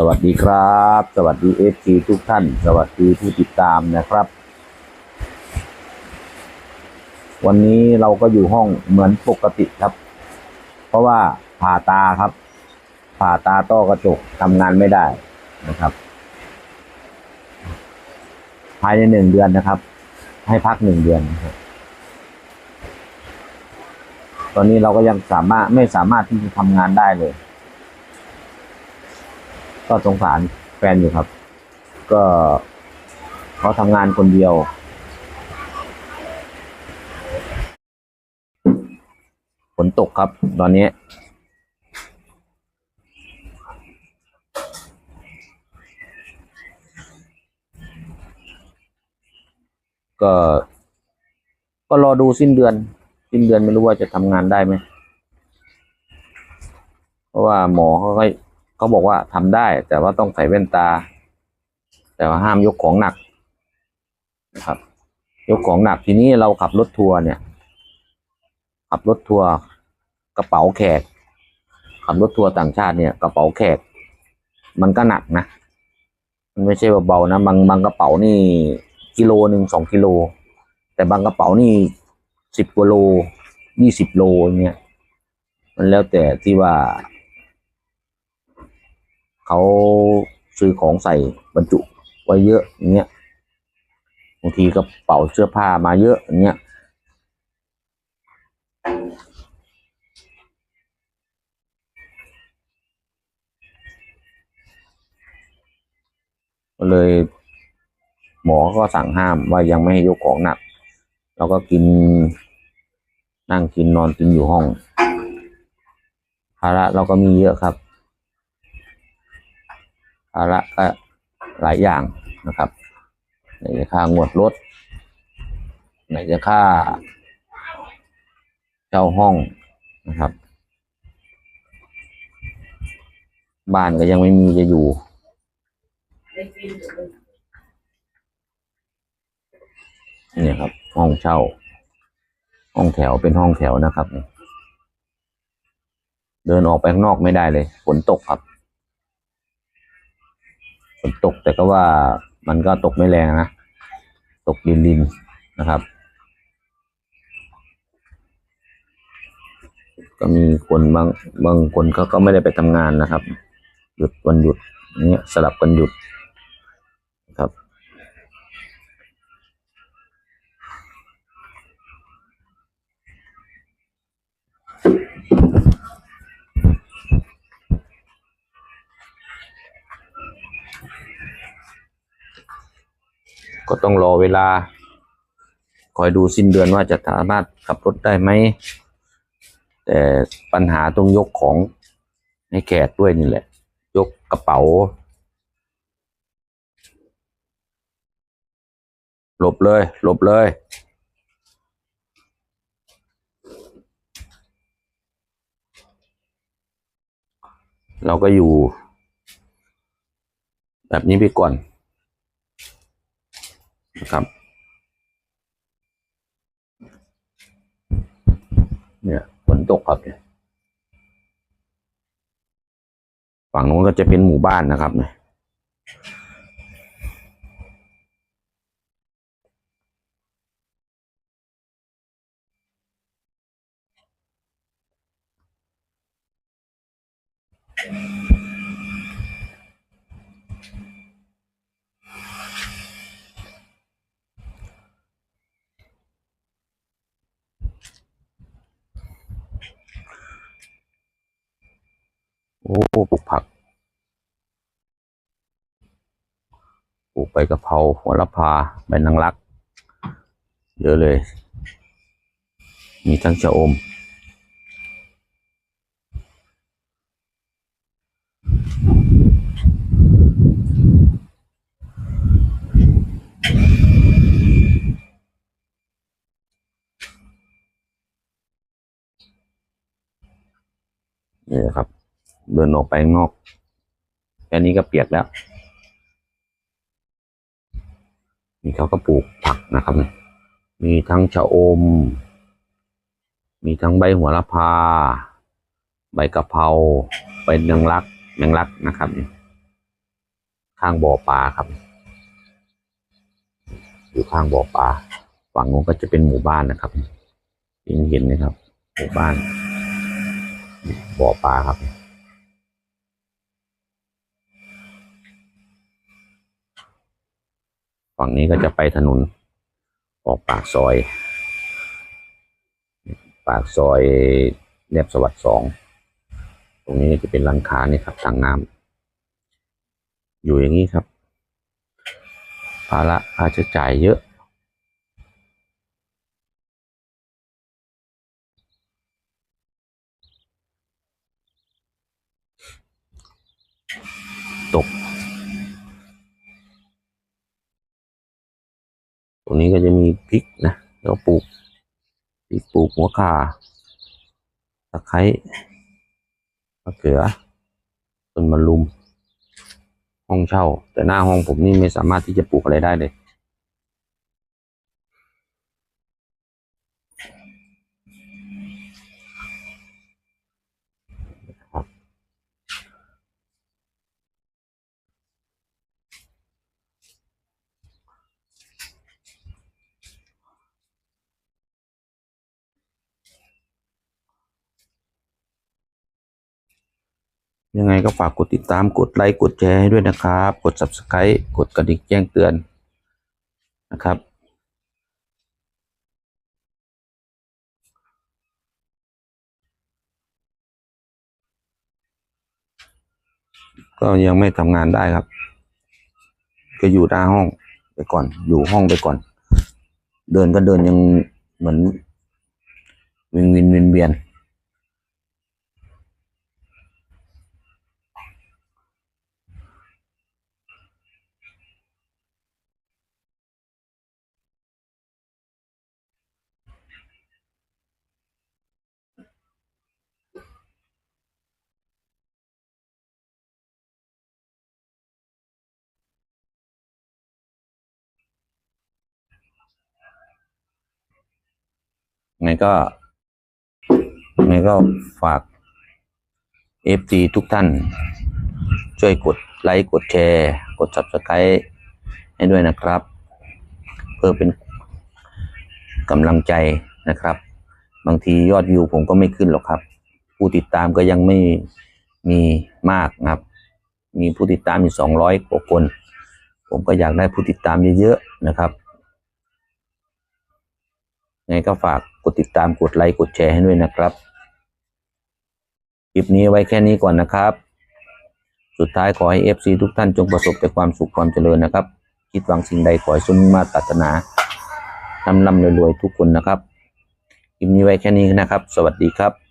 สวัสดีครับ สวัสดีเอฟซีทุกท่าน สวัสดีผู้ติดตามนะครับ วันนี้เราก็อยู่ห้องเหมือนปกติครับ เพราะว่าผ่าตาครับ ผ่าตาต้อกระจกทำงานไม่ได้นะครับ ภายในหนึ่งเดือนนะครับ ให้พักหนึ่งเดือนนะครับตอนนี้เราก็ยังสามารถไม่สามารถที่จะทำงานได้เลย ก็สงสารแฟนอยู่ครับ ก็เขาทำงานคนเดียว ฝนตกครับ ตอนนี้ก็ ก็รอดูสิ้นเดือน สิ้นเดือนไม่รู้ว่าจะทำงานได้ไหม เพราะว่าหมอเขาก็ เขาบอกว่าทำได้ แต่ว่าต้องใส่แว่นตา แต่ว่าห้ามยกของหนักนะครับ ยกของหนักทีนี้เราขับรถทัวร์เนี่ย ขับรถทัวร์กระเป๋าแขก ขับรถทัวร์ต่างชาติเนี่ยกระเป๋าแขก มันก็หนักนะมันไม่ใช่เบาๆนะบางบางกระเป๋านี่กิโลหนึ่งสองกิโล แต่บางกระเป๋านี่สิบกว่าโลยี่สิบโลเงี้ยมันแล้วแต่ที่ว่า เขาซื้อของใส่บรรจุไว้เยอะอย่างเงี้ยบางทีกระเป๋าเสื้อผ้ามาเยอะอย่างเงี้ยก็เลย หมอก็สั่งห้ามว่ายังไม่ให้ยกของหนักเราก็กิน นั่งกินนอนกินอยู่ห้องภาระเราก็มีเยอะครับ ภาระก็หลายอย่างนะครับไหนจะค่างวดรถไหนจะค่าเช่าห้องนะครับ บ้านก็ยังไม่มีจะอยู่เนี่ยครับ ห้องเช่า ห้องแถวเป็นห้องแถวนะครับ เดินออกไปข้างนอกไม่ได้เลยฝนตกครับ นตกแต่ก็ว่ามันก็ตกไม่แรงนะ ตกลินลินนะครับ ก็มีคนบางบางคนเขาก็ไม่ได้ไปทำงานนะครับ หยุดวันหยุดเนี้ยสลับกันหยุดนะครับ ก็ต้องรอเวลา คอยดูสิ้นเดือนว่าจะสามารถขับรถได้ไหม แต่ปัญหาตรงยกของให้แขกด้วยนี่แหละ ยกกระเป๋า หลบเลย หลบเลยเราก็อยู่ แบบนี้ไปก่อน นะครับ เนี่ยฝนตกครับเนี่ยฝั่งนู้นก็จะเป็นหมู่บ้านนะครับเนี่ย โอ้ปลูกผักปลูกใบกะเพราหัวละพาใบนางรัก เยอะเลย มีทั้งชะอม นี่นะครับ เดินออกไปนอกแค่นี้ก็เปียกแล้ว นี่เขาก็ปลูกผักนะครับ มีทั้งชะอม มีทั้งใบหัวละพา ใบกะเพราใบแมงลักแมงลักนะครับ ข้างบ่อปลาครับ อยู่ข้างบ่อปลาฝั่งนู้นก็จะเป็นหมู่บ้านนะครับเห็นเห็นนะครับ หมู่บ้านบ่อปลาครับ ฝั่งนี้ก็จะไปถนน ออกปากซอย ปากซอยแนบสวัสดิ์สองตรงนี้จะเป็นร้านค้านี่ครับทางน้ำอยู่อย่างนี้ครับ ภาระค่าใช้จ่ายเยอะตก ตรงนี้ก็จะมีพริกนะแล้วปลูกพริกปลูกหัวข่าตะไคร้มะเขือต้นมะลุม ห้องเช่า แต่หน้าห้องผมนี่ไม่สามารถที่จะปลูกอะไรได้เลย ยังไงก็ฝากกดติดตามกดไลค์กดแชร์ให้ด้วยนะครับ กด subscribe กดกระดิ่งแจ้งเตือนนะครับ ก็ยังไม่ทำงานได้ครับ ก็อยู่หน้าห้องไปก่อน อยู่ห้องไปก่อน เดินก็เดินยังเหมือนวิงวินวินเวียน ไงก็ไงก็ฝากเอฟซีทุกท่าน ช่วยกดไลค์ กดแชร์ กด subscribe ให้ด้วยนะครับ เพื่อเป็นกำลังใจนะครับ บางทียอดวิวผมก็ไม่ขึ้นหรอกครับ ผู้ติดตามก็ยังไม่มีมากนะครับ มีผู้ติดตามอยู่สองร้อยกว่าคน ผมก็อยากได้ผู้ติดตามเยอะๆนะครับไงก็ฝาก ดติดตามกดไลค์กดแชร์ให้ด้วยนะครับ คลิปนี้ไว้แค่นี้ก่อนนะครับ สุดท้ายขอให้ FC ทุกท่านจงประสบแต่ความสุขความเจริญนะครับ คิดหวังสิ่งใดขอให้สมมาตรปรารถนาร่ำร่ำรวยๆทุกคนนะครับ คลิปนี้ไว้แค่นี้นะครับ สวัสดีครับ